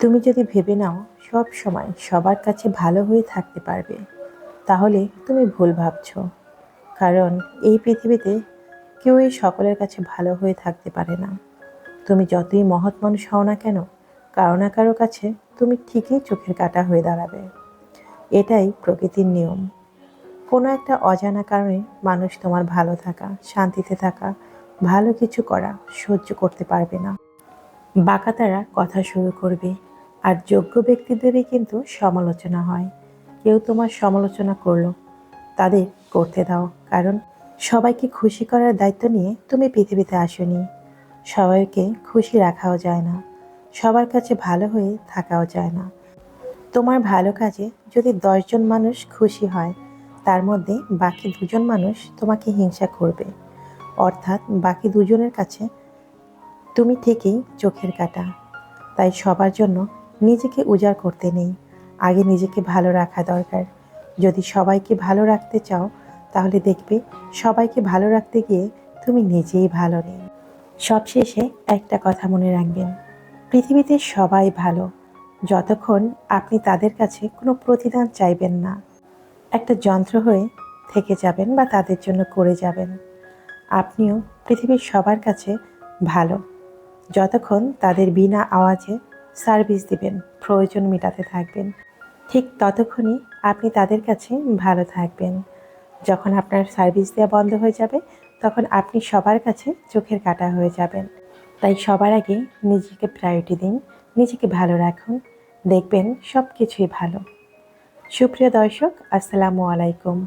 তুমি যদি ভেবে নাও, সব সময় সবার কাছে ভালো হয়ে থাকতে পারবে, তাহলে তুমি ভুল ভাবছ। কারণ এই পৃথিবীতে কেউই সকলের কাছে ভালো হয়ে থাকতে পারে না। তুমি যতই মহৎ মানুষ হও না কেন, কারও না কারও কাছে তুমি ঠিকই চোখের কাটা হয়ে দাঁড়াবে। এটাই প্রকৃতির নিয়ম। কোনো একটা অজানা কারণে মানুষ তোমার ভালো থাকা, শান্তিতে থাকা, ভালো কিছু করা সহ্য করতে পারবে না। বাঁকাতারা কথা শুরু করবে। আর যোগ্য ব্যক্তিদেরই কিন্তু সমালোচনা হয়। কেউ তোমার সমালোচনা করল, তাদের করতে দাও, কারণ সবাইকে খুশি করার দায়িত্ব নিয়ে তুমি পৃথিবীতে আসোনি। সবাইকে খুশি রাখাও যায় না, সবার কাছে ভালো হয়ে থাকাও যায় না। তোমার ভালো কাজে যদি দশজন মানুষ খুশি হয়, তার মধ্যে বাকি দুজন মানুষ তোমাকে হিংসা করবে। অর্থাৎ বাকি দুজনের কাছে তুমি ঠিকই চোখের কাটা। তাই সবার জন্য নিজেকে উজাড় করতে নেই। আগে নিজেকে ভালো রাখা দরকার। যদি সবাইকে ভালো রাখতে চাও, তাহলে দেখবে সবাইকে ভালো রাখতে গিয়ে তুমি নিজেই ভালো নেই। সবশেষে একটা কথা মনে রাখবেন, পৃথিবীতে সবাই ভালো, যতক্ষণ আপনি তাদের কাছে কোনো প্রতিদান চাইবেন না। একটা যন্ত্র হয়ে থেকে যাবেন বা তাদের জন্য করে যাবেন। আপনিও পৃথিবীর সবার কাছে ভালো, যতক্ষণ তাদের বিনা আওয়াজে সার্ভিস দিবেন, প্রয়োজন মেটাতে থাকবেন। ঠিক ততক্ষণই আপনি তাদের কাছে ভালো থাকবেন। যখন আপনার সার্ভিস দেওয়া বন্ধ হয়ে যাবে, তখন আপনি সবার কাছে চোখের কাটা হয়ে যাবেন। তাই সবার আগে নিজেকে প্রায়োরিটি দিন, নিজেকে ভালো রাখুন, দেখবেন সব কিছুই ভালো। সুপ্রিয় দর্শক, আসসালামু আলাইকুম।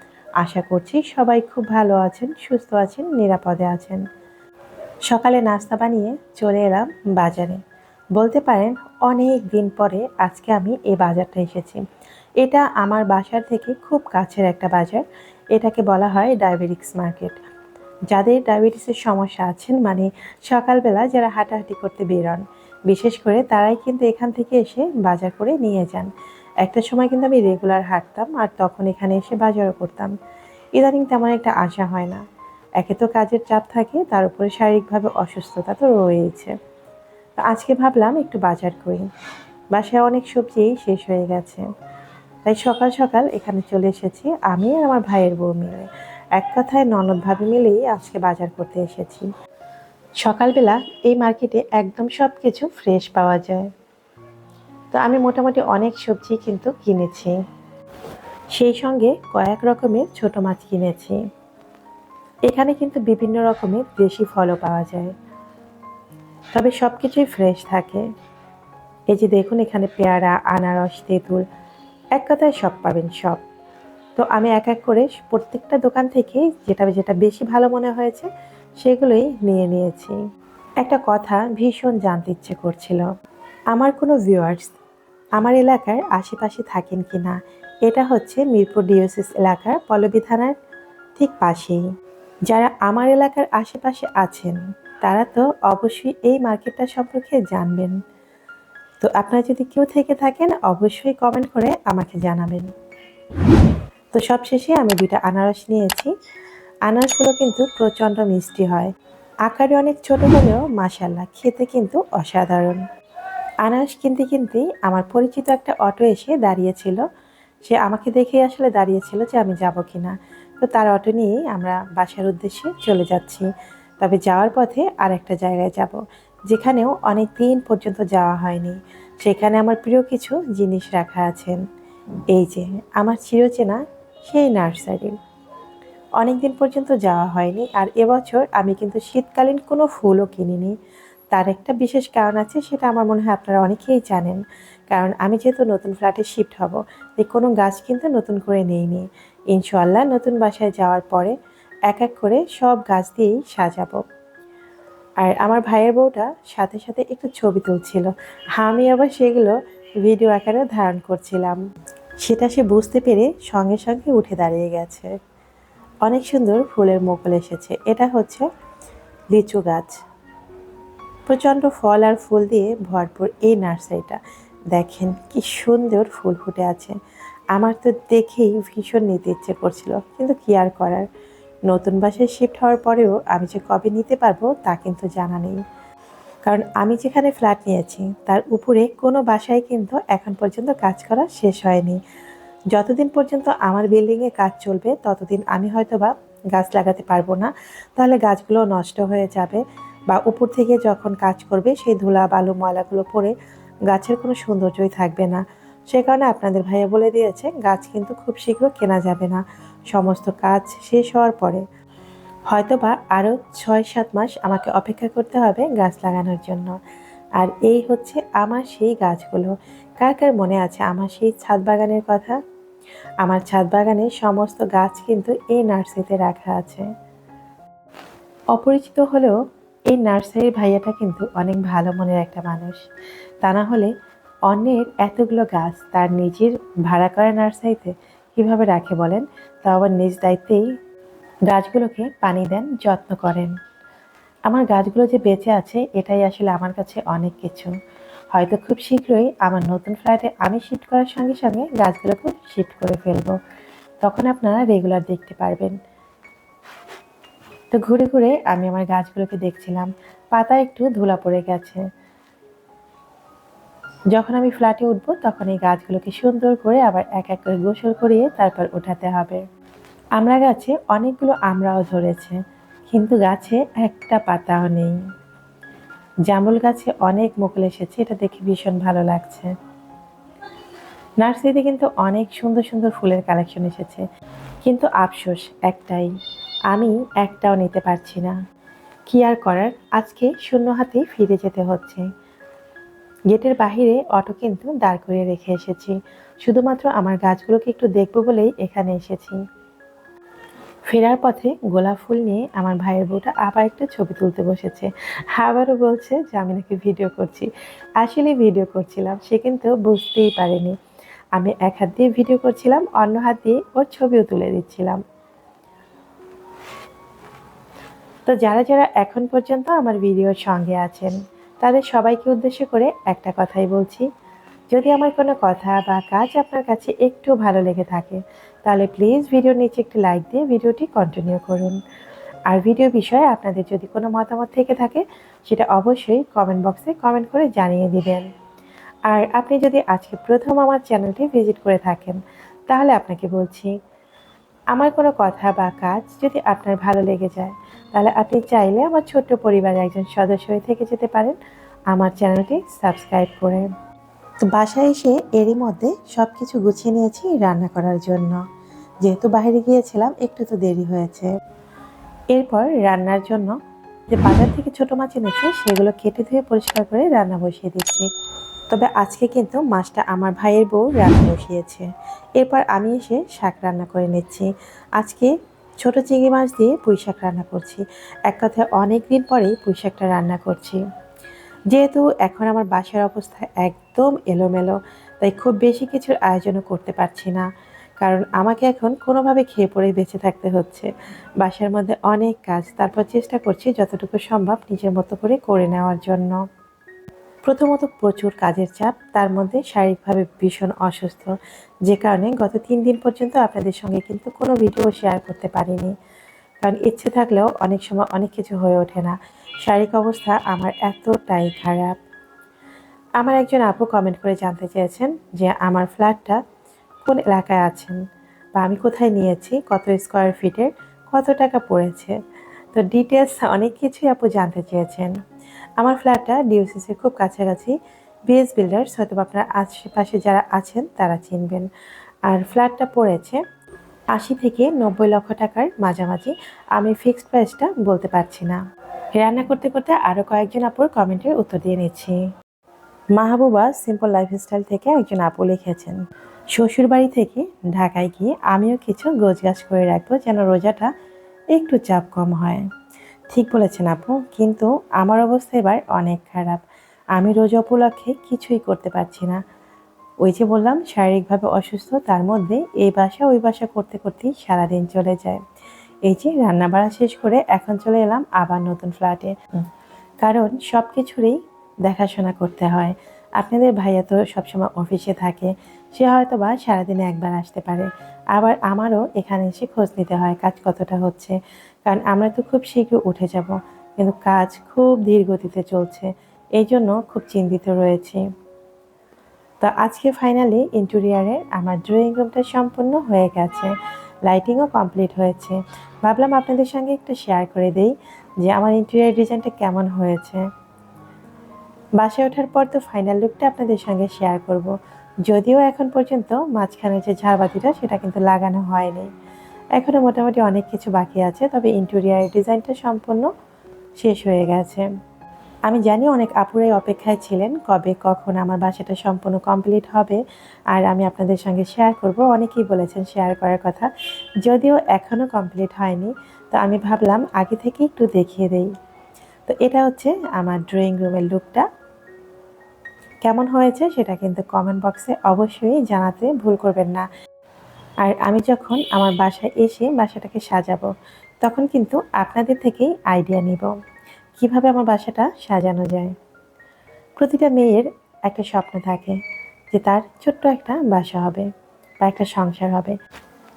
আশা করছি সবাই খুব ভালো আছেন, সুস্থ আছেন, নিরাপদে আছেন। সকালে নাস্তা বানিয়ে চলে এলাম বাজারে। বলতে পারেন অনেক দিন পরে আজকে আমি এই বাজারটা এসেছি। এটা আমার বাসার থেকে খুব কাছের একটা বাজার। এটাকে বলা হয় ডায়াবেটিক্স মার্কেট। যাদের ডায়াবেটিসের সমস্যা আছেন মানে সকালবেলা যারা হাঁটাহাঁটি করতে বেরোন, বিশেষ করে তারাই কিন্তু এখান থেকে এসে বাজার করে নিয়ে যান। একটা সময় কিন্তু আমি রেগুলার হাঁটতাম আর তখন এখানে এসে বাজারও করতাম। ইদানিং তেমন একটা আশা হয় না। একে তো কাজের চাপ থাকে, তার উপরে শারীরিকভাবে অসুস্থতা তো রয়েছে তো আজকে ভাবলাম একটু বাজার করি। বাসায় অনেক সবজি শেষ হয়ে গেছে। তাই সকাল সকাল এখানে চলে এসেছি আমি আর আমার ভাইয়ের বউ মিলে। এক কথায় ননদ ভাবি মিলেই আজকে বাজার করতে এসেছি। সকালবেলা এই মার্কেটে একদম সব কিছু ফ্রেশ পাওয়া যায়। তো আমি মোটামুটি অনেক সবজি কিন্তু কিনেছি। সেই সঙ্গে কয়েক রকমের ছোট মাছ কিনেছি। এখানে কিন্তু বিভিন্ন রকমের দেশি ফলও পাওয়া যায়। তবে সব কিছুই ফ্রেশ থাকে। এই যে দেখুন এখানে পেয়ারা, আনারস, তেঁতুল, এক কথায় সব পাবেন সব। তো আমি এক এক করে প্রত্যেকটা দোকান থেকে যেটা যেটা বেশি ভালো মনে হয়েছে সেগুলোই নিয়ে নিয়েছি। একটা কথা ভীষণ জানতে ইচ্ছে করছিল। আমার কোনো ভিউয়ার্স আমার এলাকার আশেপাশে থাকেন কি না এটা হচ্ছে মিরপুর ডিওসিস এলাকার পল্লবী থানার ঠিক পাশেই। যারা আমার এলাকার আশেপাশে আছেন, তারা তো অবশ্যই এই মার্কেটটা সম্পর্কে জানবেন। তো আপনারা যদি কেউ থেকে থাকেন, অবশ্যই কমেন্ট করে আমাকে জানাবেন। তো সবশেষে আমি দুইটা আনারস নিয়েছি। আনারসগুলো কিন্তু প্রচণ্ড মিষ্টি হয়। আকারে অনেক ছোট হলেও মাসাল্লাহ খেতে কিন্তু অসাধারণ। আনারস কিনতে কিনতেই আমার পরিচিত একটা অটো এসে দাঁড়িয়েছিল। সে আমাকে দেখে আসলে দাঁড়িয়েছিল যে আমি যাব কি না তো তার অটো নিয়েই আমরা বাসার উদ্দেশ্যে চলে যাচ্ছি। তবে যাওয়ার পথে আর একটা জায়গায় যাব, যেখানেও অনেক দিন পর্যন্ত যাওয়া হয়নি। সেখানে আমার প্রিয় কিছু জিনিস রাখা আছেন এই যে, আমার চিরচেনা সেই নার্সারি। অনেক দিন পর্যন্ত যাওয়া হয়নি আর এবছর আমি কিন্তু শীতকালীন কোনো ফুলও কিনিনি। তার একটা বিশেষ কারণ আছে, সেটা আমার মনে হয় আপনারা অনেকেই জানেন। কারণ আমি যেহেতু নতুন ফ্ল্যাটে শিফট হব, তাই কোনো গাছ কিন্তু নতুন করে নেইনি। ইনশাল্লাহ নতুন বাসায় যাওয়ার পরে এক এক করে সব গাছ দিয়েই সাজাবো। আর আমার ভাইয়ের বউটা সাথে সাথে একটু ছবি তুলছিল। আমি আবার সেগুলো ভিডিও আকারে ধারণ করছিলাম। সেটা সে বুঝতে পেরে সঙ্গে সঙ্গে উঠে দাঁড়িয়ে গেছে। অনেক সুন্দর ফুলের মোকল এসেছে। এটা হচ্ছে লিচু গাছ। প্রচণ্ড ফল আর ফুল দিয়ে ভরপুর এই নার্সারিটা। দেখেন কি সুন্দর ফুল ফুটে আছে। আমার তো দেখেই ভীষণ নিতে ইচ্ছে করছিল, কিন্তু কি আর করার? নতুন বাসায় শিফট হওয়ার পরেও আমি যে কবে নিতে পারব তা কিন্তু জানা নেই। কারণ আমি যেখানে ফ্ল্যাট নিয়েছি, তার উপরে কোনো বাসায় কিন্তু এখন পর্যন্ত কাজ করা শেষ হয়নি। যতদিন পর্যন্ত আমার বিল্ডিংয়ে কাজ চলবে, ততদিন আমি হয়তো বা গাছ লাগাতে পারব না, তাহলে গাছগুলো নষ্ট হয়ে যাবে। বা উপর থেকে যখন কাজ করবে, সেই ধুলা বালু ময়লাগুলো পড়ে গাছের কোনো সৌন্দর্যই থাকবে না। সে কারণে আপনাদের ভাইয়া বলে দিয়েছে, গাছ কিন্তু খুব শীঘ্র কেনা যাবে না। সমস্ত কাজ শেষ হওয়ার পরে। হয়তোবা আরও ছয় সাত মাস আমাকে অপেক্ষা করতে হবে গাছ লাগানোর জন্য। আর এই হচ্ছে আমার সেই গাছগুলো। কার কার মনে আছে আমার সেই ছাদ বাগানের কথা? আমার ছাদ বাগানে সমস্ত গাছ কিন্তু এই নার্সারিতে রাখা আছে। অপরিচিত হলেও এই নার্সারির ভাইয়াটা কিন্তু অনেক ভালো মনের একটা মানুষ। তা না হলে অন্যের এতগুলো গাছ তার নিজের ভাড়া করা নার্সারিতে কীভাবে রাখে বলেন? তা আবার নিজ দায়িত্বেই গাছগুলোকে পানি দেন, যত্ন করেন। আমার গাছগুলো যে বেঁচে আছে, এটাই আসলে আমার কাছে অনেক কিছু। হয়তো খুব শীঘ্রই আমার নতুন ফ্ল্যাটে আমি শিফট করার সঙ্গে সঙ্গে গাছগুলোকে শিফট করে ফেলব। তখন আপনারা রেগুলার দেখতে পারবেন। তো ঘুরে ঘুরে আমি আমার গাছগুলোকে দেখছিলাম। পাতা একটু ধুলা পড়ে গেছে। যখন আমি ফ্ল্যাটে উঠবো, তখন এই গাছগুলোকে সুন্দর করে আবার এক এক করে গোসল করিয়ে তারপর ওঠাতে হবে। আমরা গাছে অনেকগুলো আমরাও ধরেছে, কিন্তু গাছে একটা পাতাও নেই। জামুল গাছে অনেক মুকুল এসেছে, এটা দেখে ভীষণ ভালো লাগছে। নার্সারিতে কিন্তু অনেক সুন্দর সুন্দর ফুলের কালেকশন এসেছে, কিন্তু আফসোস একটাই আমি একটাও নিতে পারছি না। কি আর করার? আজকে শূন্য হাতেই ফিরে যেতে হচ্ছে। গেটের বাহিরে অটো কিন্তু দাঁড় করিয়ে রেখে এসেছি। শুধুমাত্র আমার গাছগুলোকে একটু দেখব বলেই এখানে এসেছি। ফেরার পথে গোলাপ ফুল নিয়ে আমার ভাইয়ের বউটা আবার একটা ছবি তুলতে বসেছে। আবারও বলছে যে, আমি নাকি ভিডিও করছি। আসলে ভিডিও করছিলাম, সে কিন্তু বুঝতেই পারেনি। আমি এক হাত দিয়ে ভিডিও করছিলাম, অন্য হাত দিয়ে ওর ছবিও তুলে দিচ্ছিলাম। তো যারা যারা এখন পর্যন্ত আমার ভিডিওর সঙ্গে আছেন, তাদের সবাইকে উদ্দেশ্য করে একটা কথাই বলছি। যদি আমার কোনো কথা বা কাজ আপনার কাছে একটু ভালো লেগে থাকে, তাহলে প্লিজ ভিডিওর নিচে একটি লাইক দিয়ে ভিডিওটি কন্টিনিউ করুন। আর ভিডিও বিষয়ে আপনাদের যদি কোনো মতামত থেকে থাকে, সেটা অবশ্যই কমেন্ট বক্সে কমেন্ট করে জানিয়ে দিবেন। আর আপনি যদি আজকে প্রথম আমার চ্যানেলটি ভিজিট করে থাকেন, তাহলে আপনাকে বলছি, আমার কোনো কথা বা কাজ যদি আপনার ভালো লেগে যায় তাহলে আপনি চাইলে আমার ছোট্ট পরিবারের একজন সদস্য হয়ে থেকে যেতে পারেন। আমার চ্যানেলটি সাবস্ক্রাইব করে। তো বাসায় এসে এরই মধ্যে সব কিছু গুছিয়ে নিয়েছি রান্না করার জন্য। যেহেতু বাইরে গিয়েছিলাম, একটু তো দেরি হয়েছে। এরপর রান্নার জন্য যে বাজার থেকে ছোট মাছ এনেছে, সেগুলো কেটে ধুয়ে পরিষ্কার করে রান্না বসিয়ে দিচ্ছি। তবে আজকে কিন্তু মাছটা আমার ভাইয়ের বউ রান্না বসিয়েছে। এরপর আমি এসে শাক রান্না করে নিচ্ছি। আজকে ছোট চিংড়ি মাছ দিয়ে পুঁই শাক রান্না করছি। এক কথায় অনেক দিন পরেই পুঁই শাকটা রান্না করছি। যেহেতু এখন আমার বাসার অবস্থা একদম এলোমেলো, তাই খুব বেশি কিছুর আয়োজনও করতে পারছি না। কারণ আমাকে এখন কোনোভাবে খেয়ে পড়ে বেঁচে থাকতে হচ্ছে। বাসার মধ্যে অনেক কাজ, তারপর চেষ্টা করছি যতটুকু সম্ভব নিজের মতো করে করে নেওয়ার জন্য। প্রথমত প্রচুর কাজের চাপ, তার মধ্যে শারীরিকভাবে ভীষণ অসুস্থ। যে কারণে গত তিন দিন পর্যন্ত আপনাদের সঙ্গে কিন্তু কোনো ভিডিও শেয়ার করতে পারিনি। কারণ ইচ্ছে থাকলেও অনেক সময় অনেক কিছু হয়ে ওঠে না। শারীরিক অবস্থা আমার এতটাই খারাপ। আমার একজন আপু কমেন্ট করে জানতে চেয়েছেন যে আমার ফ্ল্যাটটা কোন এলাকায় আছেন? বা আমি কোথায় নিয়েছি? কত স্কোয়ার ফিটের কত টাকা পড়েছে? তো ডিটেলস অনেক কিছুই আপু জানতে চেয়েছেন। আমার ফ্ল্যাটটা ডিউসিসির খুব কাছাকাছি। বিএস বিল্ডার্স হয়তো আপনার আশেপাশে যারা আছেন তারা চিনবেন। আর ফ্ল্যাটটা পড়েছে আশি থেকে নব্বই লক্ষ টাকার মাঝামাঝি। আমি ফিক্সড প্রাইসটা বলতে পারছি না। রান্না করতে করতে আরও কয়েকজন আপুর কমেন্টের উত্তর দিয়ে নিচ্ছি। মাহবুবা সিম্পল লাইফস্টাইল থেকে একজন আপু লিখেছেন শ্বশুর বাড়ি থেকে ঢাকায় গিয়ে আমিও কিছু গোছগাছ করে রাখব যেন রোজাটা একটু চাপ কম হয়। ঠিক বলেছেন আপু, কিন্তু আমার অবস্থা এবার অনেক খারাপ। আমি রোজা উপলক্ষে কিছুই করতে পারছি না। ওই যে বললাম, শারীরিকভাবে অসুস্থ, তার মধ্যে এই বাসা ওই বাসা করতে করতেই সারাদিন চলে যায়। এই যে রান্না বাড়া শেষ করে এখন চলে এলাম আবার নতুন ফ্ল্যাটে কারণ সব কিছুরই দেখাশোনা করতে হয়। আপনাদের ভাইয়া তো সবসময় অফিসে থাকে। সে হয়তো বা সারাদিনে একবার আসতে পারে। আবার আমারও এখানে এসে খোঁজ নিতে হয় কাজ কতটা হচ্ছে। কারণ আমরা তো খুব শীঘ্র উঠে যাব। কিন্তু কাজ খুব ধীর গতিতে চলছে। এই জন্য খুব চিন্তিত রয়েছি। তো আজকে ফাইনালি ইন্টেরিয়ারের আমার ড্রয়িং রুমটা সম্পূর্ণ হয়ে গেছে। লাইটিংও কমপ্লিট হয়েছে। ভাবলাম আপনাদের সঙ্গে একটু শেয়ার করে দেই যে আমার ইন্টেরিয়ার ডিজাইনটা কেমন হয়েছে। বাসায় ওঠার পর তো ফাইনাল লুকটা আপনাদের সঙ্গে শেয়ার করব। যদিও এখন পর্যন্ত মাঝখানে যে ঝাড়বাতিটা, সেটা কিন্তু লাগানো হয়নি। এখনও মোটামুটি অনেক কিছু বাকি আছে, তবে ইন্টেরিয়ার ডিজাইনটা সম্পূর্ণ শেষ হয়ে গেছে। আমি জানি অনেক আপুরাই অপেক্ষায় ছিলেন কবে কখন আমার বাসাটা সম্পূর্ণ কমপ্লিট হবে, আর আমি আপনাদের সঙ্গে শেয়ার করব। অনেকেই বলেছেন শেয়ার করার কথা, যদিও এখনও কমপ্লিট হয়নি। তো আমি ভাবলাম আগে থেকে একটু দেখিয়ে দেই। তো এটা হচ্ছে আমার ড্রয়িং রুমের লুকটা কেমন হয়েছে সেটা কিন্তু কমেন্ট বক্সে অবশ্যই জানাতে ভুল করবেন না। আর আমি যখন আমার বাসায় এসে বাসাটাকে সাজাবো, তখন কিন্তু আপনাদের থেকেই আইডিয়া নিব। কীভাবে আমার বাসাটা সাজানো যায়? প্রতিটা মেয়ের একটা স্বপ্ন থাকে যে তার ছোট্ট একটা বাসা হবে বা একটা সংসার হবে।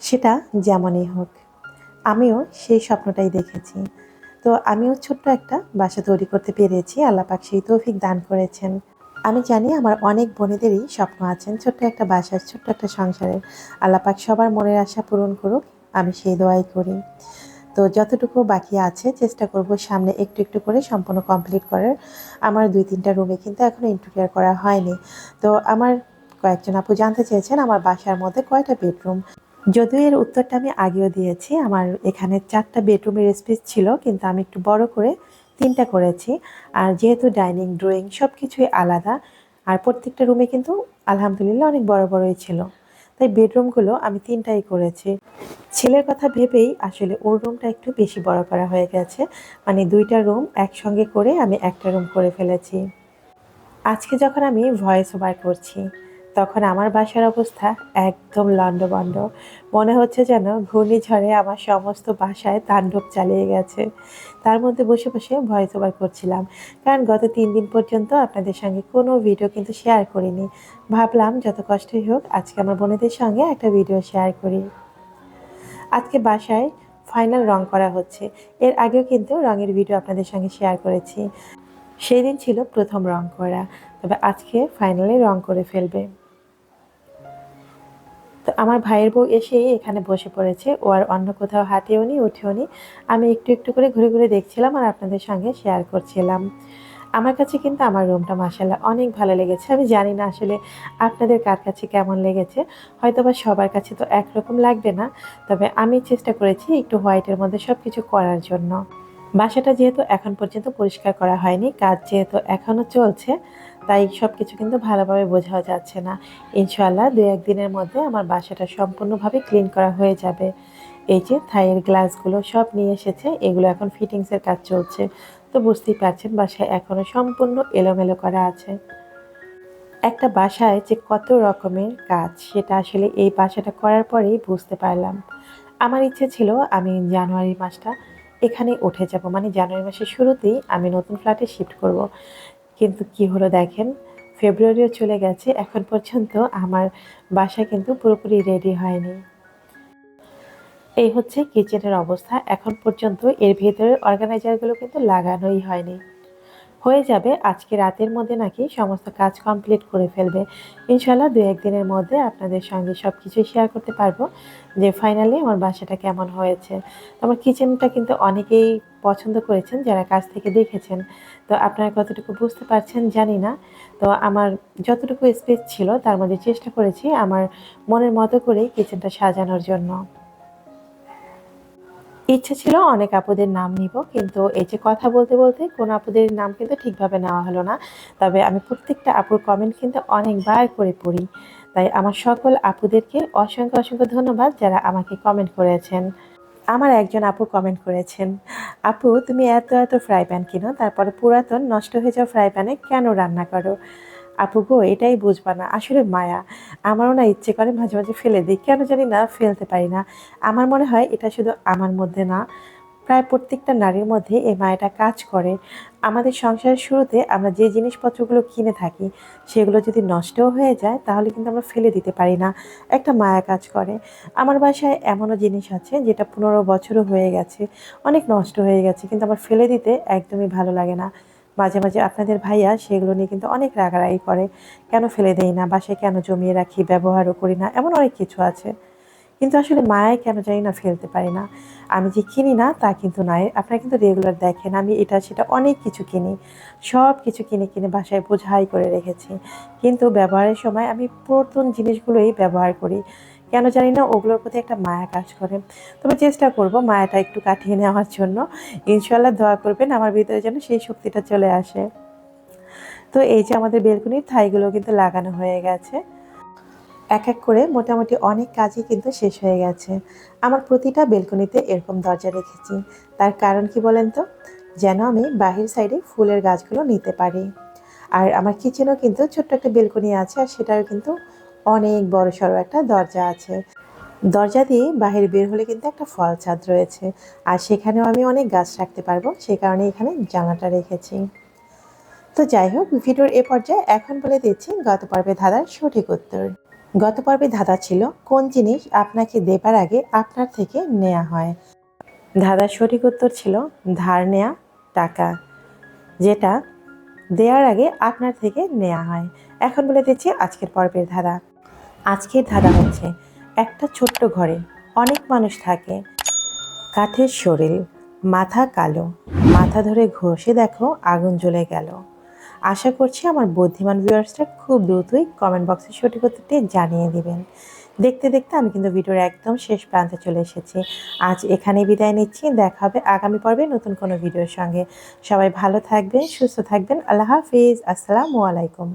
সেটা যেমনই হোক, আমিও সেই স্বপ্নটাই দেখেছি। তো আমিও ছোট্ট একটা বাসা তৈরি করতে পেরেছি, আল্লাপাক সেই তৌফিক দান করেছেন। আমি জানি আমার অনেক বোনেদেরই স্বপ্ন আছেন ছোট্ট একটা বাসার ছোট্ট একটা সংসারের আল্লাপাক সবার মনের আশা পূরণ করুক, আমি সেই দোয়াই করি। তো যতটুকু বাকি আছে, চেষ্টা করব সামনে একটু একটু করে সম্পূর্ণ কমপ্লিট করার। আমার দুই তিনটা রুমে কিন্তু এখনও ইন্টারভিউ করা হয়নি। তো আমার কয়েকজন আপু জানতে চেয়েছেন, আমার বাসার মধ্যে কয়টা বেডরুম যদিও এর উত্তরটা আমি আগেও দিয়েছি, আমার এখানে চারটা বেডরুমের স্পেস ছিল, কিন্তু আমি একটু বড় করে তিনটা করেছি। আর যেহেতু ডাইনিং, ড্রয়িং সব কিছুই আলাদা, আর প্রত্যেকটা রুমে কিন্তু আলহামদুলিল্লাহ অনেক বড় বড়ই ছিল। তাই বেডরুমগুলো আমি তিনটাই করেছি। ছেলের কথা ভেবেই আসলে ওর রুমটা একটু বেশি বড় করা হয়ে গেছে। মানে দুইটা রুম একসঙ্গে করে আমি একটা রুম করে ফেলেছি। আজকে যখন আমি ভয়েস ওভার করছি তখন আমার বাসার অবস্থা একদম লন্ডবন্ড মনে হচ্ছে যেন ঘূর্ণিঝড়ে আমার সমস্ত বাসায় তাণ্ডব চালিয়ে গেছে। তার মধ্যে বসে বসে ভয়েস ওভার করছিলাম। কারণ গত তিন দিন পর্যন্ত আপনাদের সঙ্গে কোনো ভিডিও কিন্তু শেয়ার করিনি। ভাবলাম যত কষ্টই হোক আজকে আমার বোনেদের সঙ্গে একটা ভিডিও শেয়ার করি। আজকে বাসায় ফাইনাল রং করা হচ্ছে। এর আগেও কিন্তু রঙের ভিডিও আপনাদের সঙ্গে শেয়ার করেছি। সেই দিন ছিল প্রথম রং করা। তবে আজকে ফাইনালি রং করে ফেলবে। তো আমার ভাইয়ের বউ এসেই এখানে বসে পড়েছে। ও আর অন্য কোথাও হাঁটেও নি, উঠেও নি। আমি একটু একটু করে ঘুরে ঘুরে দেখছিলাম আর আপনাদের সঙ্গে শেয়ার করছিলাম। আমার কাছে কিন্তু আমার রুমটা মাসাল্লাহ অনেক ভালো লেগেছে। আমি জানি না আসলে আপনাদের কার কাছে কেমন লেগেছে। হয়তো বা সবার কাছে তো একরকম লাগবে না। তবে আমি চেষ্টা করেছি একটু হোয়াইটের মধ্যে সব কিছু করার জন্য। বাসাটা যেহেতু এখন পর্যন্ত পরিষ্কার করা হয়নি, কাজ যেহেতু এখনও চলছে, তাই সব কিছু কিন্তু ভালোভাবে বোঝাও যাচ্ছে না। ইনশাল্লাহ দু একদিনের মধ্যে আমার বাসাটা সম্পূর্ণভাবে ক্লিন করা হয়ে যাবে। এই যে থাইয়ের গ্লাসগুলো সব নিয়ে এসেছে, এগুলো এখন ফিটিংসের কাজ চলছে। তো বুঝতেই পারছেন বাসায় এখনও সম্পূর্ণ এলোমেলো করা আছে। একটা বাসায় যে কত রকমের কাজ, সেটা আসলে এই বাসাটা করার পরেই বুঝতে পারলাম। আমার ইচ্ছে ছিল আমি জানুয়ারি মাসটা এখানে উঠে যাব। মানে জানুয়ারি মাসের শুরুতেই আমি নতুন ফ্ল্যাটে শিফট করব। কিন্তু কি হলো দেখেন, ফেব্রুয়ারিও চলে গেছে। এখন পর্যন্ত আমার বাসা কিন্তু পুরোপুরি রেডি হয়নি। এই হচ্ছে কিচেনের অবস্থা। এখন পর্যন্ত এর ভেতরের অর্গানাইজারগুলো কিন্তু লাগানোই হয়নি। হয়ে যাবে, আজকে রাতের মধ্যে নাকি সমস্ত কাজ কমপ্লিট করে ফেলবে। ইনশাল্লাহ দু একদিনের মধ্যে আপনাদের সঙ্গে সব কিছুই শেয়ার করতে পারব, যে ফাইনালি আমার বাসাটা কেমন হয়েছে। আমার কিচেনটা কিন্তু অনেকেই পছন্দ করেছেন, যারা কাছ থেকে দেখেছেন। তো আপনারা কতটুকু বুঝতে পারছেন জানি না। তো আমার যতটুকু স্পেস ছিল, তার মধ্যে চেষ্টা করেছি আমার মনের মতো করে কিচেনটা সাজানোর জন্য। ইচ্ছে ছিল অনেক আপুদের নাম নিব, কিন্তু এই যে কথা বলতে বলতে কোন আপুদের নাম কিন্তু ঠিকভাবে নেওয়া হলো না। তবে আমি প্রত্যেকটা আপুর কমেন্ট কিন্তু অনেকবার করে পড়ি। তাই আমার সকল আপুদেরকে অসংখ্য অসংখ্য ধন্যবাদ যারা আমাকে কমেন্ট করেছেন। আমার একজন আপু কমেন্ট করেছেন, আপু, তুমি এত এত ফ্রাই প্যান কিনো, তারপরে পুরাতন নষ্ট হয়ে যাওয়া ফ্রাই প্যানে কেন রান্না করো? আপু গো, এটাই বুঝবা না। আসলে মায়া, আমারও না ইচ্ছে করে মাঝে মাঝে ফেলে দিই। কেন জানি না, ফেলতে পারি না। আমার মনে হয় এটা শুধু আমার মধ্যে না, প্রায় প্রত্যেকটা নারীর মধ্যে এই মায়াটা কাজ করে। আমাদের সংসারের শুরুতে আমরা যে জিনিসপত্রগুলো কিনে থাকি, সেগুলো যদি নষ্টও হয়ে যায়, তাহলে কিন্তু আমরা ফেলে দিতে পারি না। একটা মায়া কাজ করে। আমার বাসায় এমনও জিনিস আছে, যেটা পনেরো বছরও হয়ে গেছে। অনেক নষ্ট হয়ে গেছে, কিন্তু আমার ফেলে দিতে একদমই ভালো লাগে না। মাঝে মাঝে আপনাদের ভাইয়া সেগুলো নিয়ে কিন্তু অনেক রাগারাগি করে, কেন ফেলে দেই না বাসায় কেন জমিয়ে রাখি, ব্যবহারও করি না, এমন অনেক কিছু আছে। কিন্তু আসলে মায়ায় কেন জানি না ফেলতে পারি না। আমি যে কিনি না তা কিন্তু নয়, আপনারা কিন্তু রেগুলার দেখেন, আমি এটা, সেটা অনেক কিছু কিনি, সব কিছু কিনে কিনে বাসায় বোঝাই করে রেখেছি। কিন্তু ব্যবহারের সময় আমি পুরাতন জিনিসগুলোই ব্যবহার করি। কেন জানি না, ওগুলোর প্রতি একটা মায়া কাজ করে। তবে চেষ্টা করব মায়াটা একটু কাটিয়ে নেওয়ার জন্য। ইনশাল্লাহ দোয়া করবেন, আমার ভিতরে যেন সেই শক্তিটা চলে আসে। তো এই যে আমাদের বেলকুনির থাইগুলো কিন্তু লাগানো হয়ে গেছে। এক এক করে মোটামুটি অনেক কাজই কিন্তু শেষ হয়ে গেছে। আমার প্রতিটা বেলকনিতে এরকম দরজা রেখেছি। তার কারণ কি বলেন তো? যেন আমি বাহির সাইডে ফুলের গাছগুলো নিতে পারি। আর আমার কিচেনও কিন্তু ছোট্ট একটা বেলকনি আছে, আর সেটাও কিন্তু অনেক বড় সড়ো একটা দরজা আছে। দরজা দিয়ে বাহির বের হলে কিন্তু একটা ফল ছাদ রয়েছে। আর সেখানেও আমি অনেক গাছ রাখতে পারব সেই কারণে এখানে জানাটা রেখেছি। তো যাই হোক, ভিডিওর এ পর্যায়ে এখন বলে দিচ্ছি গত পর্বে ধাঁধার সঠিক উত্তর। গত পর্বে ধাঁধা ছিল, কোন জিনিস আপনাকে দেবার আগে আপনার থেকে নেওয়া হয়? ধাঁধার সঠিক উত্তর ছিল, ধার নেয়া টাকা, যেটা দেওয়ার আগে আপনার থেকে নেওয়া হয়। এখন বলে দিচ্ছি আজকের পর্বের ধাঁধা। আজকের ধাঁধা হচ্ছে। একটা ছোট্ট ঘরে অনেক মানুষ থাকে। কাঠের শরীর, মাথা কালো। মাথা ধরে ঘষে দেখো আগুন জ্বলে গেল। আশা করছি আমার বুদ্ধিমান ভিউয়ার্সরা খুব দ্রুতই কমেন্ট বক্সে সঠিক উত্তরটি জানিয়ে দিবেন। দেখতে দেখতে আমি কিন্তু ভিডিওর একদম শেষ প্রান্তে চলে এসেছি। আজ এখানে বিদায় নিচ্ছি। দেখা হবে আগামী পর্বে নতুন কোনো ভিডিওর সঙ্গে। সবাই ভালো থাকবেন, সুস্থ থাকবেন। আল্লাহ হাফিজ। আসসালামু আলাইকুম।